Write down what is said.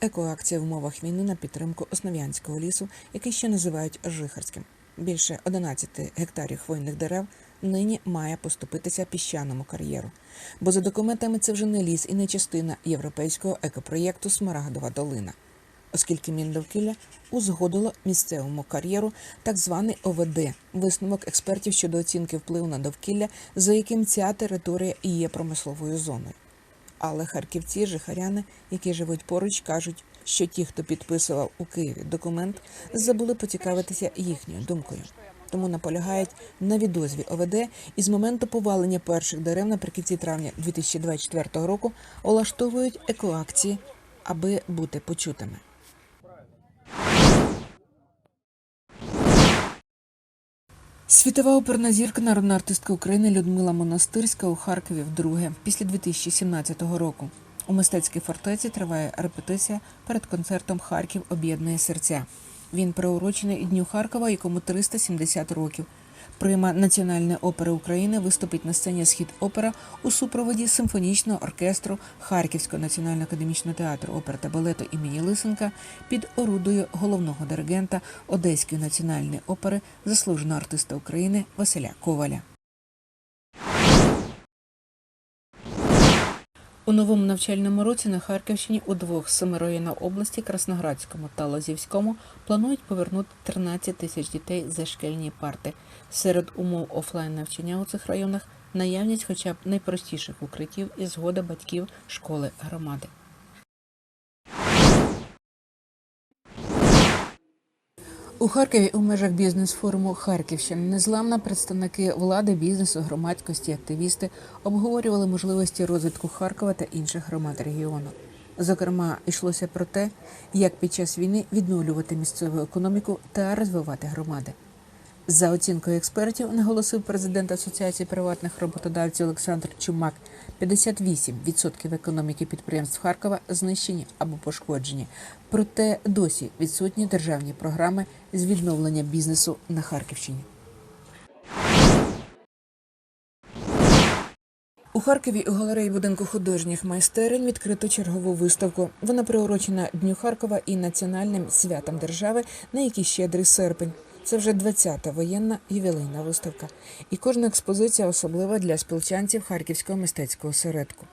Екоакція в умовах війни на підтримку Основ'янського лісу, який ще називають Жихарським. Більше 11 гектарів хвойних дерев нині має поступитися піщаному кар'єру. Бо за документами це вже не ліс і не частина європейського екопроєкту Смарагдова долина. Оскільки Міндовкілля узгодило місцевому кар'єру так званий ОВД висновок експертів щодо оцінки впливу на довкілля, за яким ця територія є промисловою зоною. Але харківці, жихаряни, які живуть поруч, кажуть, що ті, хто підписував у Києві документ, забули поцікавитися їхньою думкою. Тому наполягають на відозві ОВД і з моменту повалення перших дерев наприкінці травня 2024 року олаштовують екоакції, аби бути почутими. Світова оперна зірка, народна артистка України Людмила Монастирська у Харкові вдруге після 2017 року. У мистецькій фортеці триває репетиція перед концертом Харків об'єднує серця. Він приурочений Дню Харкова, якому 370 років. Прима Національної опери України виступить на сцені Схід опера у супроводі симфонічного оркестру Харківського національного академічного театру опер та балету імені Лисенка під орудою головного диригента Одеської національної опери, заслуженого артиста України Василя Коваля. У новому навчальному році на Харківщині у двох з області Красноградському та Лозівському планують повернути 13 тисяч дітей за шкільні парти. Серед умов офлайн навчання у цих районах наявність хоча б найпростіших укриттів і згода батьків школи громади. У Харкові у межах бізнес-форуму Харківщина незламна представники влади, бізнесу, громадськості, активісти обговорювали можливості розвитку Харкова та інших громад регіону. Зокрема, йшлося про те, як під час війни відновлювати місцеву економіку та розвивати громади. За оцінкою експертів, наголосив президент Асоціації приватних роботодавців Олександр Чумак, 58% економіки підприємств Харкова знищені або пошкоджені. Проте досі відсутні державні програми з відновлення бізнесу на Харківщині. У Харкові у галереї будинку художніх майстерень відкрито чергову виставку. Вона приурочена Дню Харкова і національним святам держави, на який щедрий серпень. Це вже 20-та воєнна ювілейна виставка. І кожна експозиція особлива для спілчанців Харківського мистецького осередку.